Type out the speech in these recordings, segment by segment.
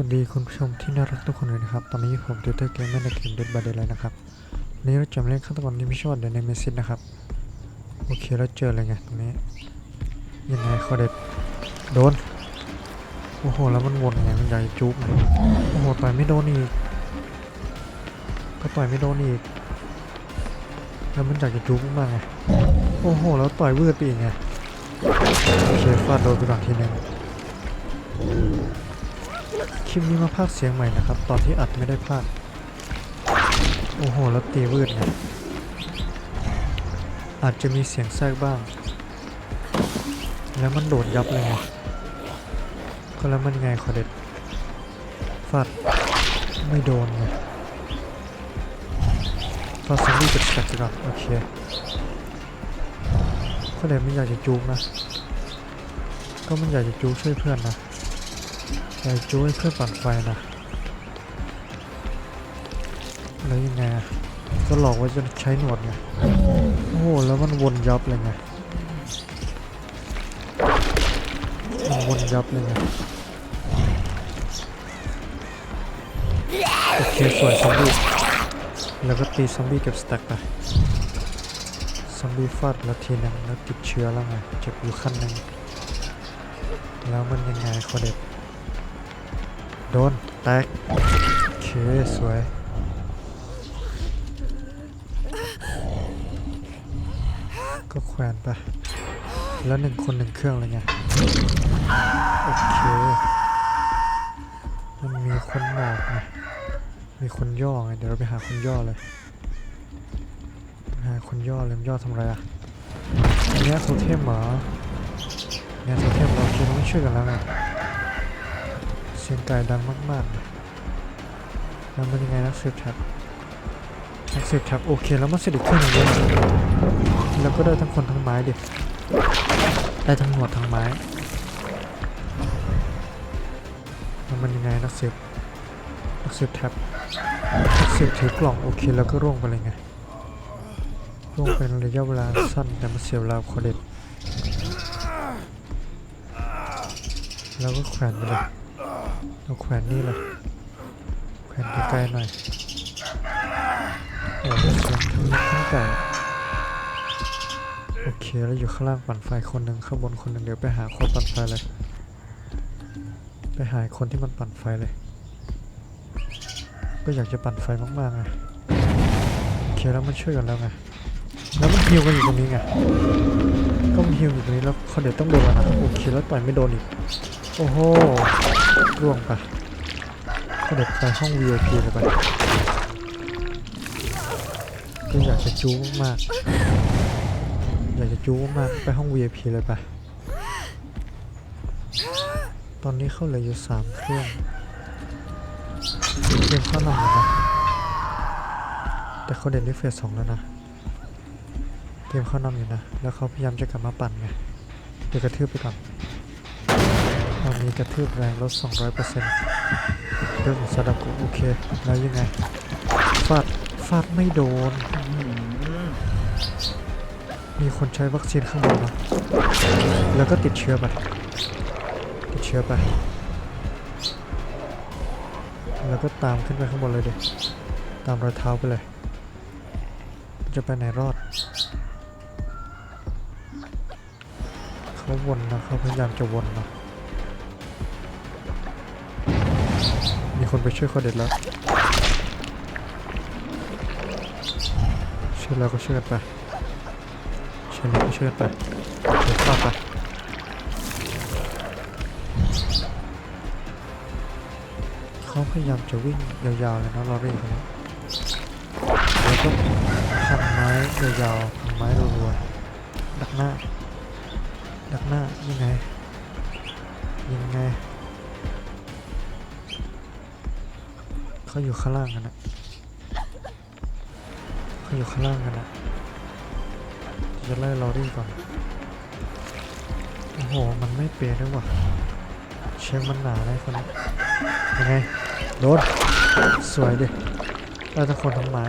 วัสดีคุณผู้ชมที่น่ารักทุกคนเลยนะครับ ตอนนี้ผมติวเตอร์เกมเมอร์ในเกมเดดบาเดเลยนะครับวันนี้เราจะมาเล่นฆาตกรที่ไม่ชอบเดนในเมซิสนะครับ โอเคแล้วเจออะไรไงตรงนี้ ยังไงเขาเด็ดโดน โอ้โห แล้วมันวนไงมันใหญ่จุ๊บไงโอ้โห ต่อยไม่โดนอีก ก็ต่อยไม่โดนอีก แล้วมันอยากจะจุ๊บมากไง โอ้โห แล้วต่อยเวืดไปอีกไง โอเคฟาดโดนไปก่อนทีหนึง ลิปนี้มาพากย์เสียงใหม่นะครับ ตอนที่อัดไม่ได้พากย์โอ้โห แล้วตีวืดไงอาจจะมีเสียงแทรกบ้าง แล้วมันโดดยับเลยไงก็แล้วมันไงขอเด็ดฟาดไม่โดนไงฟาดซอมบี้กับสกัดก่อนโอเคขอเด็ดไม่อยากจะจูกนะ ก็มันอยากจะจูกช่วยเพื่อนนะ อยากจูให้เพื่อปั่นไฟนะแล้วยังไงก็หลอกว่าจะใช้หนวดไง โอ้โห แล้วมันวนยับเลยไง มันวนยับเลยไง โอเค สวยซอมบี้แล้วก็ตีซอมบี้เก็บสแต็กไปซอมบี้ฟาดแล้วทีนึงแล้วติดเชื้อแล้วไง เจ็บอยู่ขั้นหนึ่งแล้วมันยังไงคอเด็ด ดน แตก โอเค สวย ก็แขวนไป แล้วหนึ่งคนหนึ่งเครื่องเลยไง โอเค มันมีคนหมอบไงมีคนย่อไง เดี๋ยวเราไปหาคนย่อเลย หาคนย่อเลยมันย่อทำอะไรอะอันนี้โทเทมเหรอเนี่ยโทเทมเราโอเคเราไม่ช่วยกันแล้วไง เสียงไก่ดังมากๆเลยแล้วมันยังไงนักสืบแท็บนักสืบแท็บโอเคแล้วมันเสร็จอีกครื่งหนึงเลยแล้วก็ได้ทั้งคนทั้งไม้ดิได้ทั้งหนวดทั้งไม้แล้วมันยังไงนักสืบนักสืบแท็บนักสืบถือกล่องโอเคแล้วก็ร่วงไปเลยไงร่วงเป็นระยะเวลาสั้นแต่มันเสียเวลาคอเด็ดแล้วก็แขวนไปเลย เราแขวนนี่เลยแขวนใกล้ๆหน่อยโอ้โหเสียงทั้งนิดทั้งไก่โอเคแล้วอยู่ข้างล่างปั่นไฟคนหนึ่งข้างบนคนหนึ่งเดี๋ยวไปหาคนปั่นไฟเลย ไปหาคนที่มันปั่นไฟเลย ก็อยากจะปั่นไฟมากๆไงโอเคแล้วมันช่วยกันแล้วไงแล้วมันฮิวกันอยู่ตรงนี้ไงก็มันฮิวอยู่ตรงนี้แล้วเขาเดี๋ยวต้องโดนนะโอเคแล้วต่อยไม่โดนอีก โอ้โหร่วงไปก็เด็กไปห้อง VIP เลยไปก็อยากจะจู้มาก อยากจะจู้มากไปห้อง VIP เลยไป ตอนนี้เข้าเหลืออยู่สามเครื่องเครื่องเข้านำอยู่นะแต่เขาเด่นที่เฟสสองแล้วนะเกมเข้านำอยู่นะ แล้วเขาพยายามจะกลับมาปั่นไงเดี๋ยวกระทืบไปก่อน ตอนนี้กระทืบแรงลด 200%เรื่องของซาดากุโอเค แล้วยังไง ฟาด ฟาดไม่โดน มีคนใช้วัคซีนข้างบนนะแล้วก็ติดเชื้อไปติดเชื้อไป แล้วก็ตามขึ้นไปข้างบนเลยเด็ตามรอยเท้าไปเลย จะไปไหนรอด เขาวนนะเขาพยายามจะวนนะ คนไปช่วยเขาเด็ดแล้วช่วยแล้วก็ช่วยกันไปช่วยแล้วก็ช่วยกันไปเดี๋ยวข้าไปเขาพยายามจะวิ่งยาวๆเลยนะลอรี่คนนี้แล้วก็พันไม้ยาวๆพันไม้รัวๆดักหน้าดักหน้ายังไงยังไง เขาอยู่ข้างล่างกันนะเขาอยู่ข้างล่างกันนะจะไล่ลอรี่ก่อน โอ้โห มันไม่เปลี่ยนด้วยว่ะ เช็คมันหนาได้คนนี้ยังไง โดน สวยดิได้ทั้งคนทั้งไม้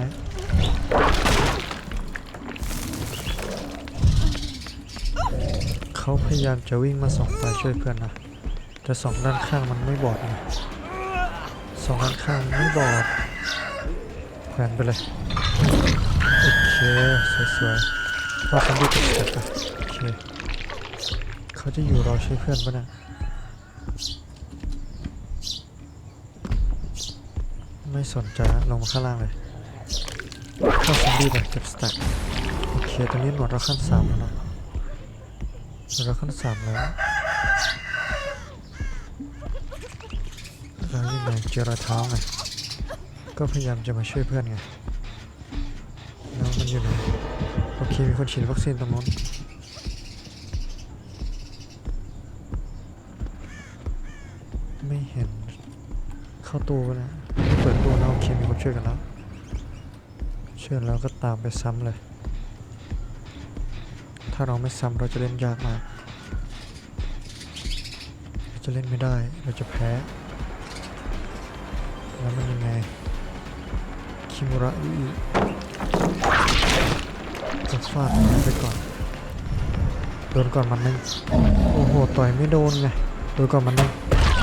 เขาพยายามจะวิ่งมาส่องไฟช่วยเพื่อนนะ แต่สองด้านข้างมันไม่บอดไง สองอันข้างไม่บอดแขวนไปเลย โอเค สวยๆเราทำดีที่สุดเลยโอเค เขาจะอยู่รอช่วยเพื่อนปะเนะไม่สนใจลงมาข้างล่างเลยเข้าซอมบี้ไปเก็บสแต็กโอเคตอนนี้หนวดเราขั้นสามแล้วนะหนวดเราขั้นสามแล้ว แล้วยังเจอรอยเท้าไงก็พยายามจะมาช่วยเพื่อนไงแล้วมันอยู่ไหนโอเคมีคนฉีดวัคซีนตรงนู้นไม่เห็นเข้าตู้ไปแล้วไม่เปิดตู้นะโอเคมีคนช่วยกันแล้วช่วยแล้วก็ตามไปซ้ำเลย ถ้าเราไม่ซ้ำเราจะเล่นยากมากจะเล่นไม่ได้เราจะแพ้ แล้วมันยังไง คิมุระอิอิจะฟาดมันไปก่อน โดนก่อนมันนึง โอ้โห ต่อยไม่โดนไง โดนก่อนมันนึง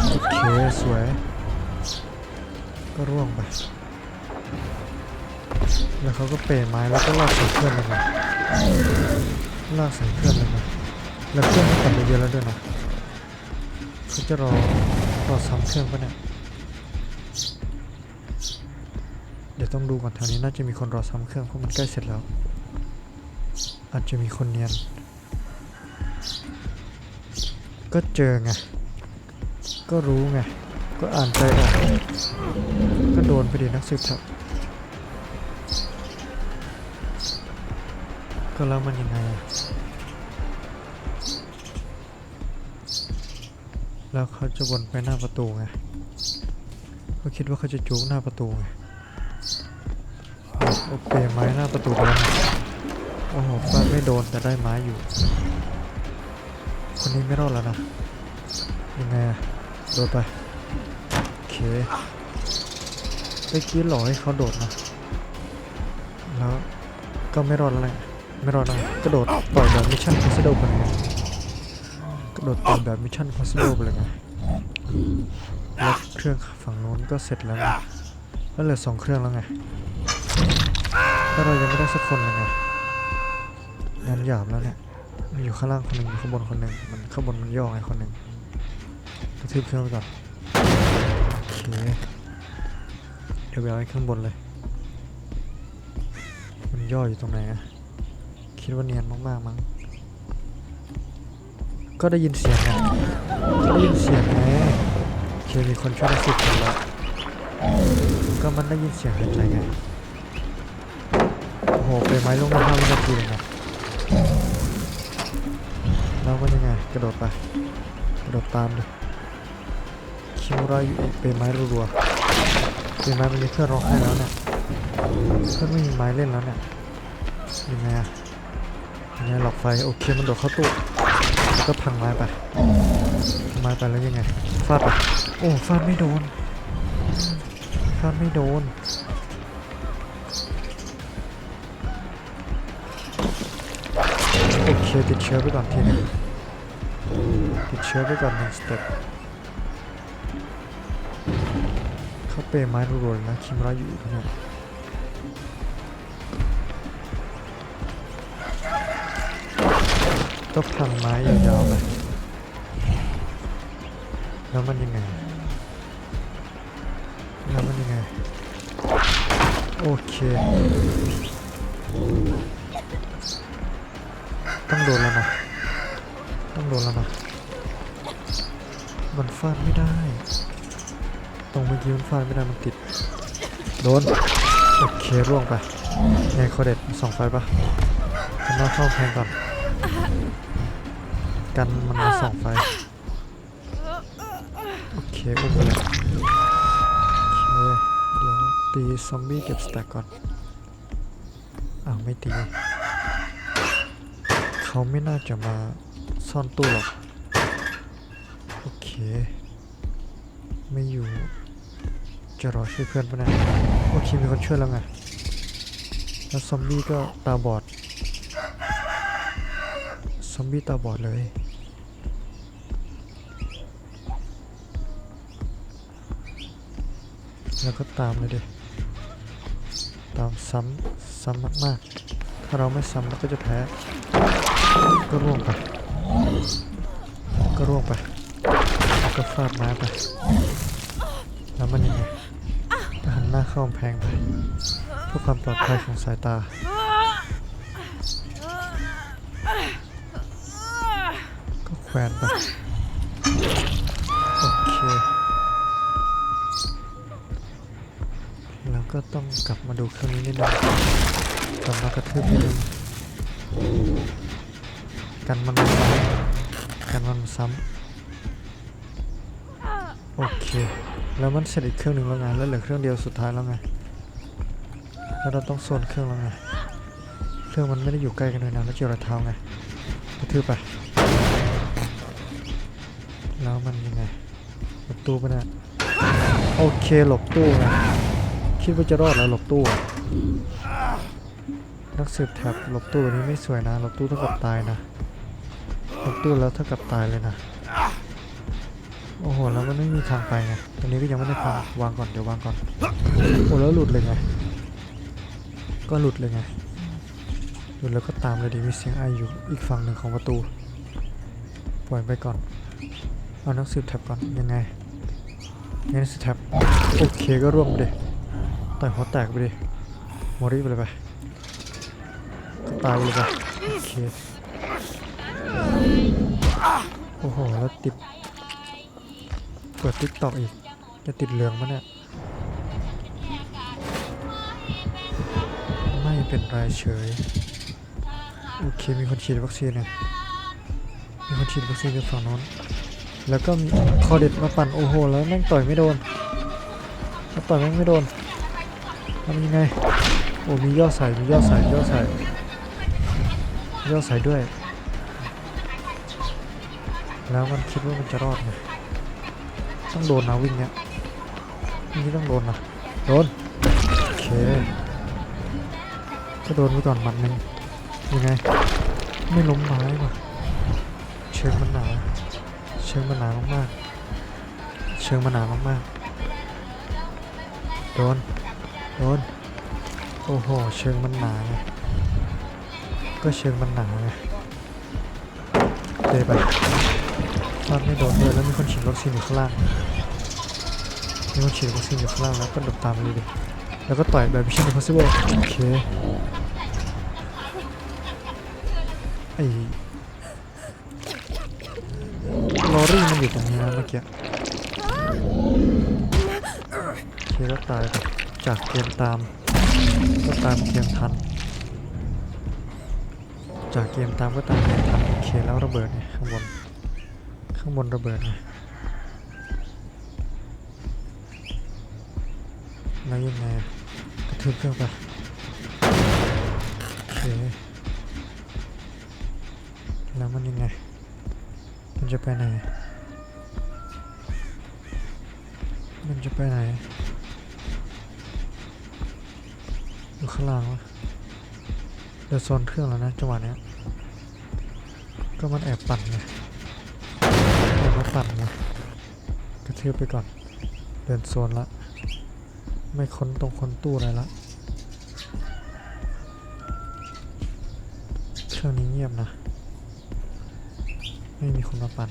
โอเค สวย ก็ร่วงไป แล้วเขาก็เปะไม้แล้วก็ลากใส่เพื่อนเลยไงลากใส่เพื่อนเลยไงแล้วเพื่อนก็กลับไปเยอะแล้วด้วยนะเขาจะรอรอซ้ำเครื่องปะเนี่ย เดี๋ยว ต้องดูก่อนแถวนี้น่าจะมีคนรอซ้ำเครื่องเพราะมันใกล้เสร็จแล้ว อาจจะมีคนเนียน ก็เจอไง ก็รู้ไง ก็อ่านใจออก ก็โดนไปดินักสืบทับก็แล้วมันยังไงแล้วเขาจะวนไปหน้าประตูไงเขาคิดว่าเขาจะจูกหน้าประตูไง โอเคไม้หน้าประตูไปแล้วนะโอ้โหฟาดไม่โดนแต่ได้ไม้อยู่ คนนี้ไม่รอดแล้วนะ ยังไงอะโดดไป โอเคเมื่อกี้หลอกให้เขาโดดนะ แล้วก็ไม่รอดแล้วไม่รอดแล้วกระโดดปล่อยแบบมิชชั่นคอสโดไปเลยกระโดดปล่อยแบบมิชชั่นคอสโดไปเลยไงแล้วเครื่องฝั่งนู้นก็เสร็จแล้วไงแล้วเหลือสองเครื่องแล้วไง ถ้าเรายังไม่ได้สักคนเลยไงงานหยาบแล้วเนี่ยมีอยู่ข้างล่างคนหนึ่งอยู่ข้างบนคนหนึ่งมันข้างบนมันย่อไงคนหนึ่งกระทืบเครื่องไปก่อนโอเคเดี๋ยวไปเอาไอ้ข้างบนเลย มันย่ออยู่ตรงไหนอะคิดว่าเนียนมากๆมั้งก็ได้ยินเสียงไงก็ได้ยินเสียงไงเคมีคนช่วยสิบคนแล้วก็มันได้ยินเสียงหายใจไง โอ้โหเป็นไม้ลงมาห้าวินาทีเลยนะแล้วมันยังไงกระโดดไปกระโดดตามเลยคิวราอยู่เป็นไม้รัวๆเป็นไม้มันมีเพื่อนร้องไห้แล้วเนี่ยเพื่อนไม่มีไม้เล่นแล้วเนี่ยยังไงอะยังไงหลอกไฟโอเคมันโดดเข้าตู้แล้วก็พังไม้ไปพังไม้ไปแล้วยังไงฟาดไปโอ้ฟาดไม่โดนฟาดไม่โดน คติดเชื้อไปก่อนทีนึงติดเชื้อไปก่อนหนึ่งสเต็ปเขาเปย์ไม้รัวๆนะคิมราอยู่ที่นั่นก็พังไม้ยาวๆไปแล้วมันยังไงแล้วมันยังไง โอเค ต้องโดนแล้วนะต้องโดนแล้วนะมันฟาดไม่ได้ ตรงเมื่อกี้มันฟาดไม่ได้มันติด โดน โอเคร่วงไปไงโคเด็ดส่องไฟปะกันน้าเข้าแพงก่อน กันมันมาส่องไฟ โอเคอุ้มไปเลยโอเคเดี๋ยวตีซอมบี้เก็บสแต็กก่อนอ้าวไม่ตี เขาไม่น่าจะมาซ่อนตู้หรอก โอเค ไม่อยู่ จะรอช่วยเพื่อนปะเนะโอเค มีคนช่วยแล้วไง แล้วซอมบี้ก็ตาบอด ซอมบี้ตาบอดเลยแล้วก็ตามเลยดิ ตามซ้ำซ้ำมากๆ ถ้าเราไม่ซ้ำเราก็จะแพ้ ก็ร่วงไป ก็ร่วงไปก็ฟาดไม้ไป แล้วมันยังไงหันหน้าเข้ากำแพงไปเพื่อความปลอดภัยของสายตาก็แขวนไปโอเคแล้วก็ต้องกลับมาดูเครื่องนี้นิดนึงกลับมากระทืบนิดนึง กันมันซ้ำกันมันซ้ำโอเค แล้วมันเสร็จอีกเครื่องหนึ่งแล้วไงแล้วเหลือเครื่องเดียวสุดท้ายแล้วไงแล้วเราต้องโซนเครื่องแล้วไงเครื่องมันไม่ได้อยู่ใกล้กันเลยนะแล้วเจียวรอยเท้าไงกระทืบไปแล้วมันยังไงหลบตู้ปะเนี่ยโอเคหลบตู้ไงคิดว่าจะรอดแล้วหลบตู้นักสืบแถบหลบตู้นี้ไม่สวยนะหลบตู้เท่ากับตายนะ ตู้แล้วเท่ากับตายเลยนะ โอ้โห แล้วมันไม่มีทางไปไงตอนนี้ก็ยังไม่ได้พังวางก่อน เดี๋ยววางก่อน โอ้แล้วหลุดเลยไง ก็หลุดเลยไง หลุดแล้วก็ตามเลยดีมีเสียงไออยู่อีกฝั่งหนึ่งของประตู ปล่อยไปก่อน เอานักสืบแถบก่อน ยังไงงั้นนักสืบแถบโอเคก็ร่วงไปดิต่อยหัวแตกไปดิโมริไปเลยไปตายไปเลยไปโอเค โอ้โห แล้วติด เปิดติ๊กตอกอีก จะติดเหลืองมั้ยเนี่ย ไม่เป็นไรเฉย โอเค มีคนฉีดวัคซีนเนี่ย มีคนฉีดวัคซีนจากฝั่งโน้น แล้วก็มีคอเด็ดมาปั่น โอ้โห แล้วแม่งต่อยไม่โดนแล้วต่อยแม่งไม่โดนทำยังไง โอ้มีย่อใส่มีย่อใส่ย่อใส่ย่อใส่ด้วย แล้วมันคิดว่ามันจะรอดไหมต้องโดนนะวิ่งเนี้ยนี้ต้องโดนนะโดนโอเคก็โดนไปก่อนมัดหนึ่งยังไง ไม่ล้มไม้ว่ะเชิงมันหนาเชิงมันหนามากๆเชิงมันหนามากๆโดนโดนโอ้โหเชิงมันหนาไงก็เชิงมันหนาไงเตะไป ฟาดไม่โดนด้วยแล้วมีคนฉีดวัคซีนอยู่ข้างล่าง มีคนฉีดวัคซีนอยู่ข้างล่างแล้วก็ดบตามไปเลยดิแล้วก็ต่อยแบบ Mission Impossible โอเคไอ้ลอรี่มันอยู่ตรงนี้นะเมื่อกี้โอเคแล้วตายจากเกมตามก็ตามเกมทัน จากเกมตามก็ตามเกมทันโอเคแล้วระเบิดเนี่ยข้างบน ข้างบนระเบิดนี่ยแล้วยังไงกระทืบเครื่องไปโอเคแล้วมันยังไง มันจะไปไหน มันจะไปไหนอยู่ข้างล่างวะเดี๋ยวโซนเครื่องแล้วนะจังหวะเนี้ยก็มันแอบปั่นไง แอบมาปั่นไงกระเทืบไปก่อน เดินโซนละ ไม่ค้นตรงค้นตู้อะไรละเครื่องนี้เงียบนะ ไม่มีคนมาปั่น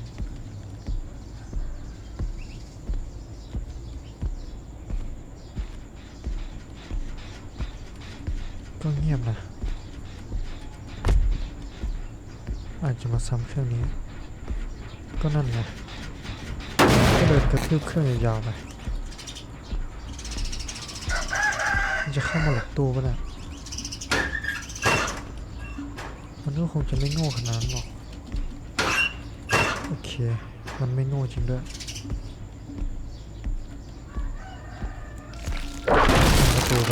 ก็เงียบนะอาจจะมาซ้ำเครื่องนี้ ก็นั่นไง ดินกระทืบเครื่องยาวๆไปมันจะเข้ามาหลบตู้ปะเนี่ยมันก็คงจะไม่โง่ขนาดนั้นหรอก โอเค มันไม่โง่จริงด้วยเปิดประตูไป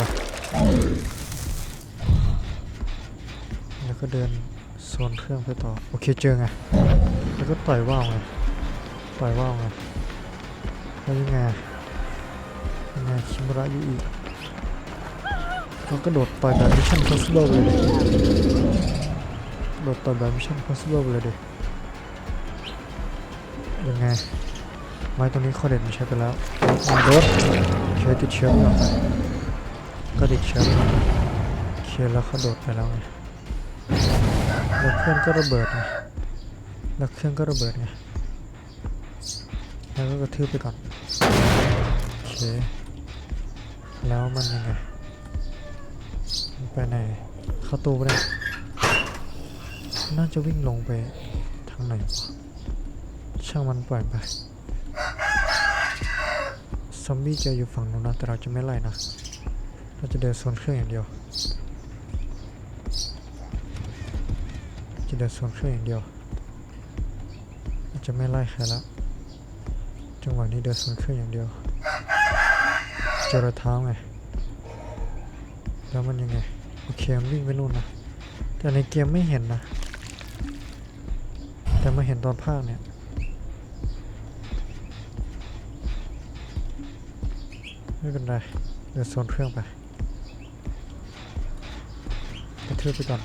แล้วก็เดินโซนเครื่องไปต่อ โอเคเจอไง แล้วก็ต่อยว่าวไง ต่อยว่าวไง แล้วยังไงยังไงคิมระยุอีแล้วก็โดดต่อยแบบ Mission Impossible ไปเลยดิโดดต่อยแบบ Mission Impossible เลยดิยังไงไม้ตรงนี้ข้อเด็ดมันใช้ไปแล้วมาโดดโอเคเคติดเชื้อไปก่อนก็ติดเชื้อไปก่อนเคแล้วเขาโดดไปแล้วไงแล้วเครื่องก็ระเบิดไงแล้วเครื่องก็ระเบิดไงแล้วก็กระทืบไปก่อน แล้วมันยังไงไปไหนเข้าตู้ไปได้น่าจะวิ่งลงไปทางไหนวะช่างมันปล่อยไปซอมบี้จะอยู่ฝั่งนู้นนะแต่เราจะไม่ไล่นะเราจะเดินโซนเครื่องอย่างเดียว จะเดินโซนเครื่องอย่างเดียวเราจะไม่ไล่ใครละจังหวะนี้เดินโซนเครื่องอย่างเดียว จอรเท้าไง แล้วมันยังไง โอเคมันวิ่งไปนู่นนะ แต่ในเกมไม่เห็นนะ แต่มาเห็นตอนภาคเนี่ยไม่เป็นไร เดินโซนเครื่องไปกระทือบไปก่อน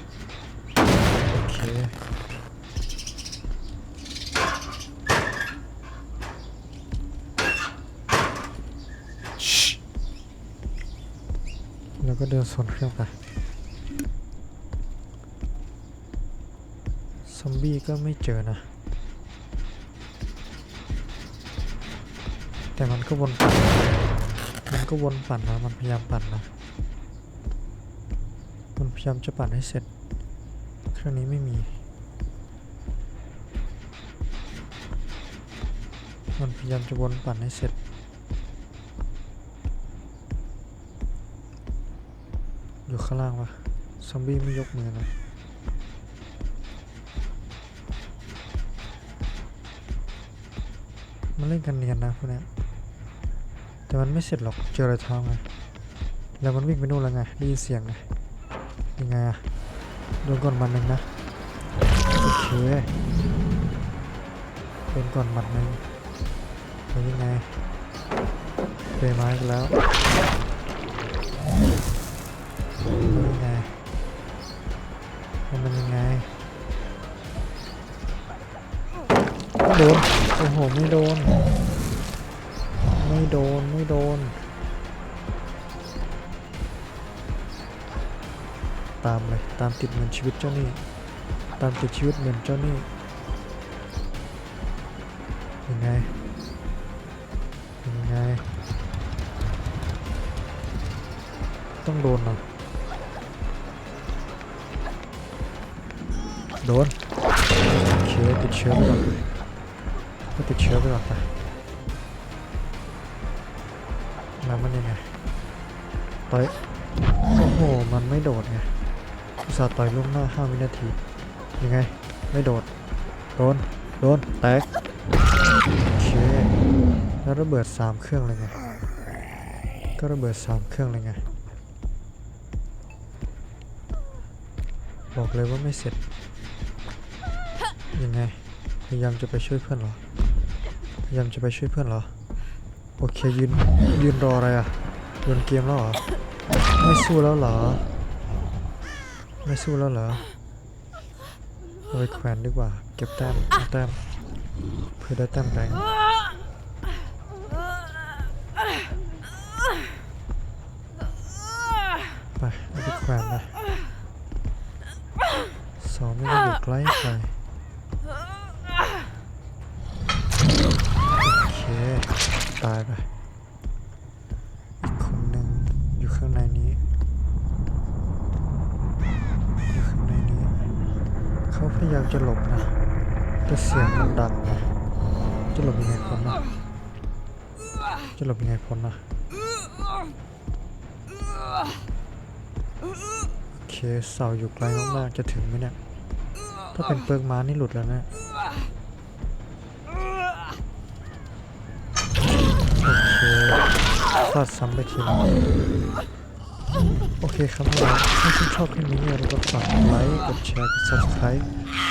โอเค แล้ว ก็เดินโซนเครื่องไปซอมบี้ก็ไม่เจอนะ แต่มันก็วนปั่น มันก็วนปั่นนะ มันพยายามปั่นนะ มันพยายามจะปั่นให้เสร็จ เครื่องนี้ไม่มี มันพยายามจะวนปั่นให้เสร็จ อยู่ข้างล่างวะซอมบี้ไม่ยกมือนะมันเล่นกันเนียนนะพวกเนี้ยแต่มันไม่เสร็จหรอกเจอรอยเท้าไงแล้วมันวิ่งไปนู่นแล้วไงได้ยินเสียงไงยังไงอะโดนก่อนหมันหนึ่งนะโอเคโดนก่อนหมัดหนึ่งแล้วยังไงเปไม้กันแล้ว มันยังไงไม่โดนโอ้โหไม่โดน ไม่โดน ไม่โดน ตามเลยตามติดเหมือนชีวิตเจ้านี่ ตามติดชีวิตเหมือนเจ้านี่ ยังไง ยังไง ต้องโดนเหรอ โดนโอเคติดเชื้อไปก่อนก็ติดเชื้อไปก่อนไปแล้วมันยังไงต่อยโอ้โห มันไม่โดดไงอุตส่าห์ต่อยล่วงหน้า5วินาที ยังไง ไม่โดด โดน โดน แตกโอเคแล้วระเบิด 3 เครื่องเลยไง ก็ระเบิด 3 เครื่องเลยไง บอกเลยว่าไม่เสร็จ ยังไง พยายามจะไปช่วยเพื่อนเหรอ พยายามจะไปช่วยเพื่อนเหรอ โอเคยืนยืนรออะไรอะโยนเกมแล้วเหรอ ไม่สู้แล้วเหรอ ไม่สู้แล้วเหรอเอาไปแขวนดีกว่า เก็บแต้มเอาแต้มเพื่อได้แต้มแรงไปเอาไปแขวนเลยสองไม่ต้อยู่ใกล้ใคร พ้นนะโอเคเสาอยู่ไกลมากๆจะถึงไหมเนี่ย ถ้าเป็นเปิร์กม้านี่หลุดแล้วนะโอเคฟาดซ้ำไปทีนึงโอเคครับเราถ้าชื่นชอบคลิปนี้อย่าลืมกดฝากกดไลค์ กดแชร์ กด subscribe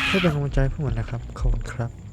เพื่อเป็นกำลังใจให้พวกผมนะครับ ขอบคุณครับ